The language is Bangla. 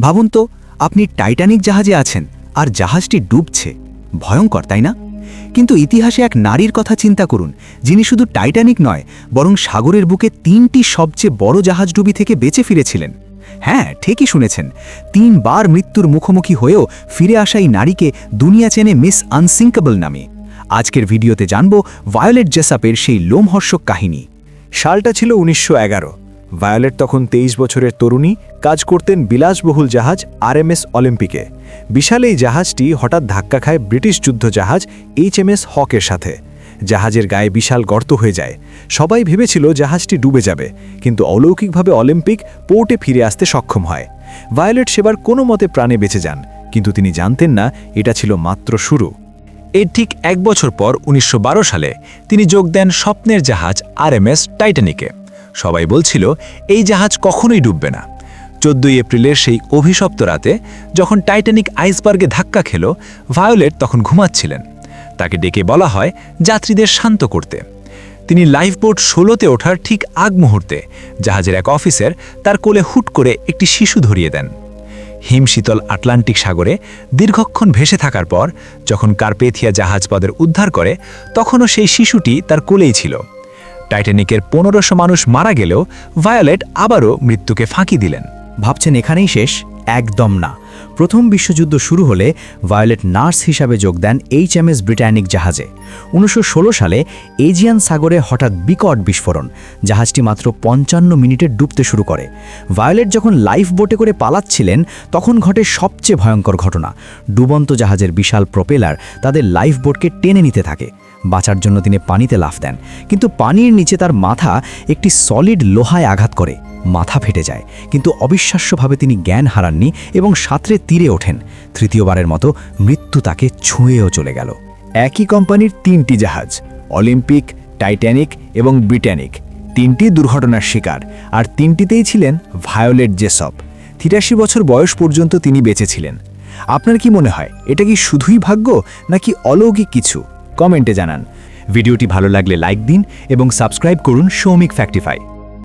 ভাবুন তো, আপনি টাইটানিক জাহাজে আছেন আর জাহাজটি ডুবছে। ভয়ঙ্কর, তাই না? কিন্তু ইতিহাসে এক নারীর কথা চিন্তা করুন, যিনি শুধু টাইটানিক নয়, বরং সাগরের বুকে তিনটি সবচেয়ে বড় জাহাজডুবি থেকে বেঁচে ফিরেছিলেন। হ্যাঁ ঠিকই শুনেছেন, তিনবার মৃত্যুর মুখোমুখি হয়েও ফিরে আসা এই নারীকে দুনিয়া চেনে মিস আনসিঙ্কেবল নামে। আজকের ভিডিওতে জানব ভায়োলেট জেসাপের সেই লোমহর্ষক কাহিনী। সালটা ছিল উনিশশো এগারো। ভায়োলেট তখন তেইশ বছরের তরুণী, কাজ করতেন বিলাসবহুল জাহাজ আরএমএস অলিম্পিকে। বিশাল এই জাহাজটি হঠাৎ ধাক্কা খায় ব্রিটিশ যুদ্ধ জাহাজ এইচএমএস হকের সাথে। জাহাজের গায়ে বিশাল গর্ত হয়ে যায়। সবাই ভেবেছিল জাহাজটি ডুবে যাবে, কিন্তু অলৌকিকভাবে অলিম্পিক পোর্টে ফিরে আসতে সক্ষম হয়। ভায়োলেট সেবার কোনো মতে প্রাণে বেঁচে যান, কিন্তু তিনি জানতেন না এটা ছিল মাত্র শুরু। এর ঠিক এক বছর পর উনিশশো বারো সালে তিনি যোগ দেন স্বপ্নের জাহাজ আরএমএস টাইটানিকে। সবাই বলছিল, এই জাহাজ কখনোই ডুববে না। চোদ্দই এপ্রিলের সেই অভিশপ্ত রাতে, যখন টাইটানিক আইসবার্গে ধাক্কা খেল, ভায়োলেট তখন ঘুমাচ্ছিলেন। তাকে ডেকে বলা হয়, যাত্রীদের শান্ত করতে। তিনি লাইফবোট ষোলোতে ওঠার ঠিক আগ মুহূর্তে, জাহাজের এক অফিসার তার কোলে হুট করে একটি শিশু ধরিয়ে দেন। হিমশীতল আটলান্টিক সাগরে দীর্ঘক্ষণ ভেসে থাকার পর, যখন কার্পেথিয়া জাহাজপদের উদ্ধার করে, তখনও সেই শিশুটি তার কোলেই ছিল। টাইটানিকের পনেরোশো মানুষ মারা গেলেও ভায়োলেট আবারও মৃত্যুকে ফাঁকি দিলেন। ভাবছেন এখানেই শেষ? একদম না। প্রথম বিশ্বযুদ্ধ শুরু হলে ভায়োলেট নার্স হিসাবে যোগ দেন এইচ এম এস ব্রিটানিক জাহাজে। উনিশশো ষোলো সালে এজিয়ান সাগরে হঠাৎ বিকট বিস্ফোরণ। জাহাজটি মাত্র পঞ্চান্ন মিনিটে ডুবতে শুরু করে। ভায়োলেট যখন লাইফ বোটে করে পালাচ্ছিলেন, তখন ঘটে সবচেয়ে ভয়ঙ্কর ঘটনা। ডুবন্ত জাহাজের বিশাল প্রপেলার তাদের লাইফ বোটকে টেনে নিতে থাকে। বাঁচার জন্য তিনি পানিতে লাফ দেন। কিন্তু পানির নিচে তার মাথা একটি সলিড লোহায় আঘাত করে। মাথা ফেটে যায়। কিন্তু অবিশ্বাস্যভাবে তিনি জ্ঞান হারাননি এবং সাঁতরে তীরে ওঠেন। তৃতীয়বারের মতো মৃত্যু তাকে ছুঁয়েও চলে গেল। একই কোম্পানির তিনটি জাহাজ, অলিম্পিক টাইট্যানিক এবং ব্রিটানিক। তিনটি দুর্ঘটনার শিকার। আর তিনটিতেই ছিলেন ভায়োলেট জেসপ। তিরাশি বছর বয়স পর্যন্ত তিনি বেঁচে ছিলেন। আপনার কি মনে হয়, এটা কি শুধুই ভাগ্য নাকি অলৌকিক কিছু? কমেন্টে জানান। ভিডিওটি ভালো লাগলে লাইক দিন এবং সাবস্ক্রাইব করুন সৌমিক ফ্যাক্টিফাই।